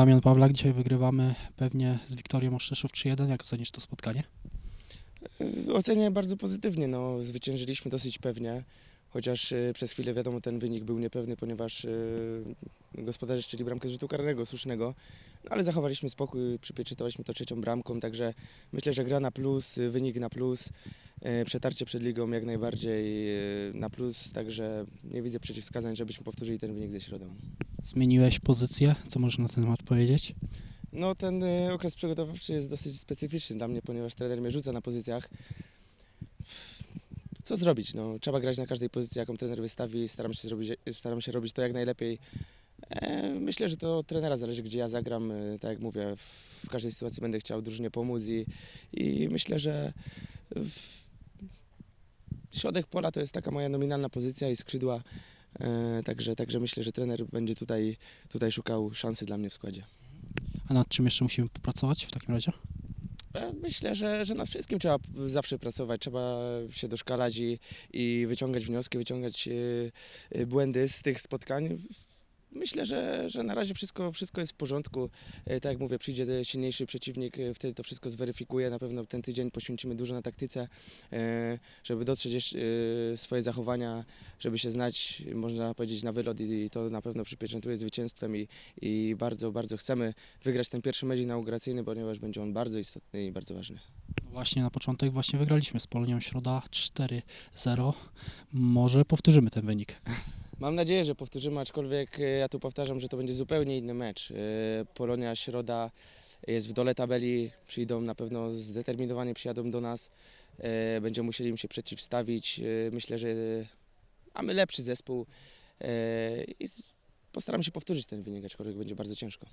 Damian Pawlak, dzisiaj wygrywamy pewnie z Wiktorią Oszczeszów 3-1. Jak ocenisz to spotkanie? Oceniam bardzo pozytywnie. No, zwyciężyliśmy dosyć pewnie, chociaż y, przez chwilę wiadomo ten wynik był niepewny, ponieważ y, gospodarze strzeli bramkę z rzutu karnego, słusznego, no, ale zachowaliśmy spokój, przypieczętowaliśmy to trzecią bramką, także myślę, że gra na plus, y, wynik na plus, przetarcie przed ligą jak najbardziej na plus, także nie widzę przeciwwskazań, żebyśmy powtórzyli ten wynik ze środą. Zmieniłeś pozycję, co możesz na ten temat powiedzieć? No ten y, okres przygotowawczy jest dosyć specyficzny dla mnie, ponieważ trener mnie rzuca na pozycjach. Co zrobić? No, trzeba grać na każdej pozycji, jaką trener wystawi. Staram się, zrobić, staram się robić to jak najlepiej. E, myślę, że to od trenera zależy, gdzie ja zagram. E, tak jak mówię, w każdej sytuacji będę chciał drużynie pomóc i, i myślę, że w, środek pola to jest taka moja nominalna pozycja i skrzydła. E, także, także myślę, że trener będzie tutaj, tutaj szukał szansy dla mnie w składzie. A nad czym jeszcze musimy popracować w takim razie? E, Myślę, że, że nad wszystkim trzeba zawsze pracować, trzeba się doszkalać i, i wyciągać wnioski, wyciągać e, błędy z tych spotkań. Myślę, że, że na razie wszystko, wszystko jest w porządku. E, Tak jak mówię, przyjdzie silniejszy przeciwnik, e, wtedy to wszystko zweryfikuje. Na pewno ten tydzień poświęcimy dużo na taktyce, e, żeby dotrzeć swoje zachowania, żeby się znać, można powiedzieć, na wylot i to na pewno przypieczętuje zwycięstwem i, i bardzo, bardzo chcemy wygrać ten pierwszy mecz inauguracyjny, ponieważ będzie on bardzo istotny i bardzo ważny. Właśnie na początek właśnie wygraliśmy z Polonią Środa 4-0. Może powtórzymy ten wynik. Mam nadzieję, że powtórzymy, aczkolwiek e, ja tu powtarzam, że to będzie zupełnie inny mecz. E, Polonia Środa jest w dole tabeli, przyjdą na pewno zdeterminowanie, przyjadą do nas. E, Będziemy musieli im się przeciwstawić. Myślę, że mamy lepszy zespół i postaram się powtórzyć ten wynik, aczkolwiek będzie bardzo ciężko.